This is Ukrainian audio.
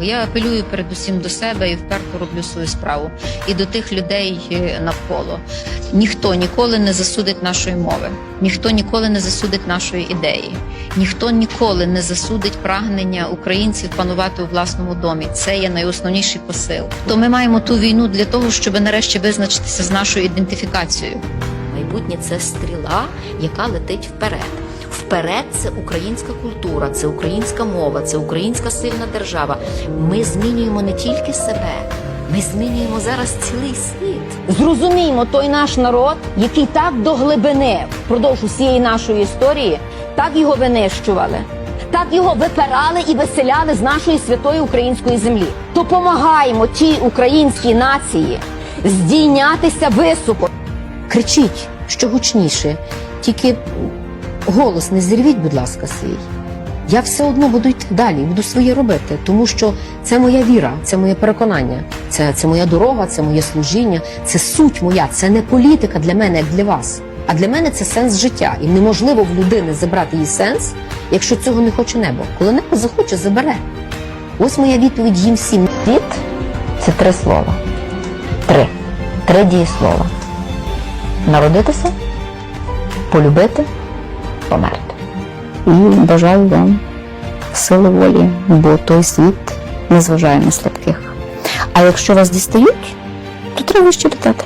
Я апелюю передусім до себе і вперто роблю свою справу і до тих людей е, навколо. Ніхто ніколи не засудить нашої мови, ніхто ніколи не засудить нашої ідеї, ніхто ніколи не засудить прагнення українців панувати у власному домі. Це є найосновніший посил. То ми маємо ту війну для того, щоб нарешті визначитися з нашою ідентифікацією. Майбутнє це стріла, яка летить вперед. Вперед це українська культура, це українська мова, це українська сильна держава. Ми змінюємо не тільки себе, ми змінюємо зараз цілий світ. Зрозуміймо той наш народ, який так до глибини впродовж усієї нашої історії, так його винищували, так його випирали і виселяли з нашої святої української землі. Допомагаємо тій українській нації здійнятися високо. Кричіть, що гучніше, тільки голос не зірвіть, будь ласка, свій. Я все одно буду йти далі, буду своє робити, тому що це моя віра, це моє переконання, це, це моя дорога, це моє служіння, це суть моя, це не політика для мене, як для вас. А для мене це сенс життя. І неможливо в людини забрати її сенс, якщо цього не хоче небо. Коли небо захоче, забере. Ось моя відповідь їм всім. Світ це три слова. Три. Три дієслова. Народитися, полюбити, померти. і бажаю вам сили волі, бо той світ не зважає на слабких. А якщо вас дістають, то треба ще літати.